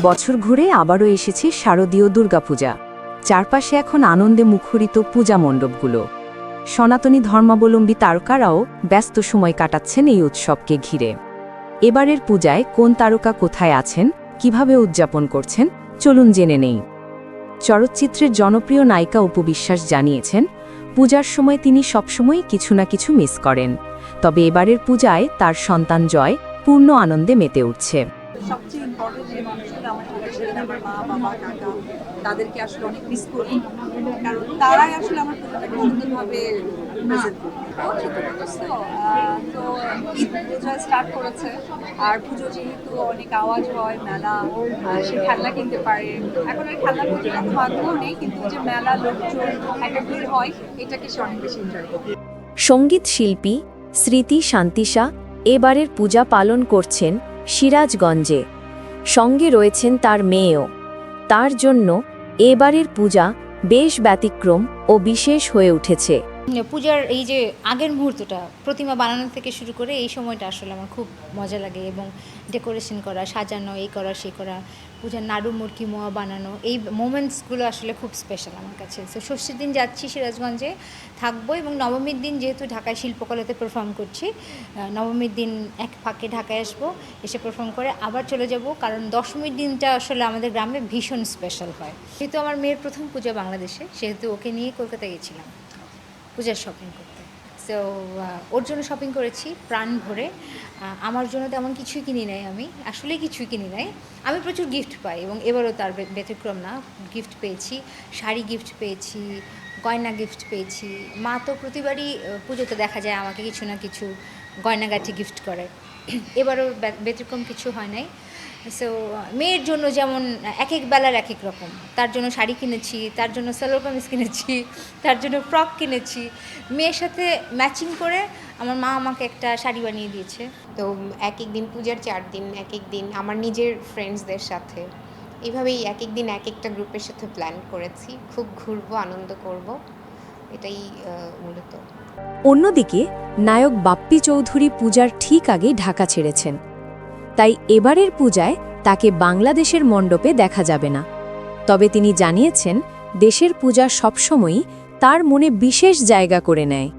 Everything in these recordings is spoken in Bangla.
বছর ঘুরে আবারও এসেছে শারদীয় দুর্গাপূজা। চারপাশে এখন আনন্দে মুখরিত পূজা মণ্ডপগুলো। সনাতনী ধর্মাবলম্বী তারকারাও ব্যস্ত সময় কাটাচ্ছেন এই উৎসবকে ঘিরে। এবারের পূজায় কোন তারকা কোথায় আছেন, কীভাবে উদযাপন করছেন, চলুন জেনে নেই। চলচ্চিত্রের জনপ্রিয় নায়িকা উপবিশ্বাস জানিয়েছেন, পূজার সময় তিনি সবসময় কিছু না কিছু মিস করেন, তবে এবারের পূজায় তার সন্তান জয়, পূর্ণ আনন্দে মেতে উঠছে। সবচেয়ে ইম্পর্টেন্ট যে মানুষগুলো আমার আমার মা, বাবা, কাকা, তাদেরকে আসলে অনেক মিস করি। কারণ তারাই আসলে আমার সুন্দরভাবে তো স্টার্ট করেছে। আর পুজো যেহেতু অনেক আওয়াজ হয়, মেলা সে খেলনা কিনতে পারে। এখন আর খেলনা প্রতি এত আগ্রহ নেই, কিন্তু যে মেলা, লোকজন, একটা ভিড় হয়, এটাকে সে অনেক বেশি এনজয় করে। সংগীত শিল্পী স্মৃতি শান্তিশা এবারের পূজা পালন করছেন সিরাজগঞ্জে। সঙ্গে রয়েছেন তার মেয়েও। তার জন্য এবারের পূজা বেশ ব্যতিক্রম ও বিশেষ হয়ে উঠেছে। পূজার এই যে আগের মুহূর্তটা, প্রতিমা বানানো থেকে শুরু করে এই সময়টা আসলে আমার খুব মজা লাগে এবং ডেকোরেশন করা, সাজানো, এই করা সেই করা, পূজার নাড়ু মুরকি মোয়া বানানো, এই মোমেন্টসগুলো আসলে খুব স্পেশাল আমার কাছে। তো ষষ্ঠীর দিন যাচ্ছি সিরাজগঞ্জে, থাকব এবং নবমীর দিন যেহেতু ঢাকায় শিল্পকলাতে পারফর্ম করছি নবমীর দিন এক ফাঁকে ঢাকায় আসব, এসে পারফর্ম করে আবার চলে যাব, কারণ দশমীর দিনটা আসলে আমাদের গ্রামে ভীষণ স্পেশাল হয়। যেহেতু আমার মেয়ের প্রথম পূজা বাংলাদেশে, সেহেতু ওকে নিয়ে কলকাতায় গেছিলাম। পূজার শপিং করতে। সো ওর জন্য শপিং করেছি প্রাণ ভরে। আমার জন্য তেমন কিছুই কিনি নাই আমি। আসলেই কিছুই কিনি নাই। আমি প্রচুর গিফট পাই এবং এবারও তার ব্যতিক্রম না। গিফট পেয়েছি, শাড়ি গিফট পেয়েছি, গয়না গিফট পেয়েছি। মা তো প্রতিবারই পুজোতে দেখা যায় আমাকে কিছু না কিছু গয়নাগাটি গিফট করে। এবারও ব্যতিক্রম কিছু হয় নাই। সো মেয়ের জন্য যেমন এক এক বেলার এক এক রকম। তার জন্য শাড়ি কিনেছি তার জন্য সালোয়ার কামিজ কিনেছি তার জন্য ফ্রক কিনেছি। মেয়ের সাথে ম্যাচিং করে আমার মা আমাকে একটা শাড়ি বানিয়ে দিয়েছে। তো এক এক দিন পূজার চার দিন এক এক দিন আমার নিজের ফ্রেন্ডসদের সাথে। এইভাবেই এক এক দিন এক একটা গ্রুপের সাথে প্ল্যান করেছি। খুব ঘুরবো আনন্দ করব। এটাই মূলত। অন্যদিকে নায়ক বাপ্পি চৌধুরী পূজার ঠিক আগেই ঢাকা ছেড়েছেন। তাই এবারের পূজায় তাকে বাংলাদেশের মণ্ডপে দেখা যাবে না। তবে তিনি জানিয়েছেন, দেশের পূজা সবসময়ই তার মনে বিশেষ জায়গা করে নেয়।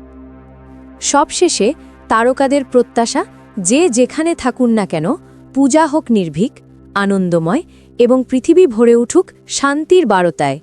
সবশেষে তারকাদের প্রত্যাশা, যে যেখানে থাকুন না কেন, পূজা হোক নির্ভীক, আনন্দময় এবং পৃথিবী ভরে উঠুক শান্তির বারতায়।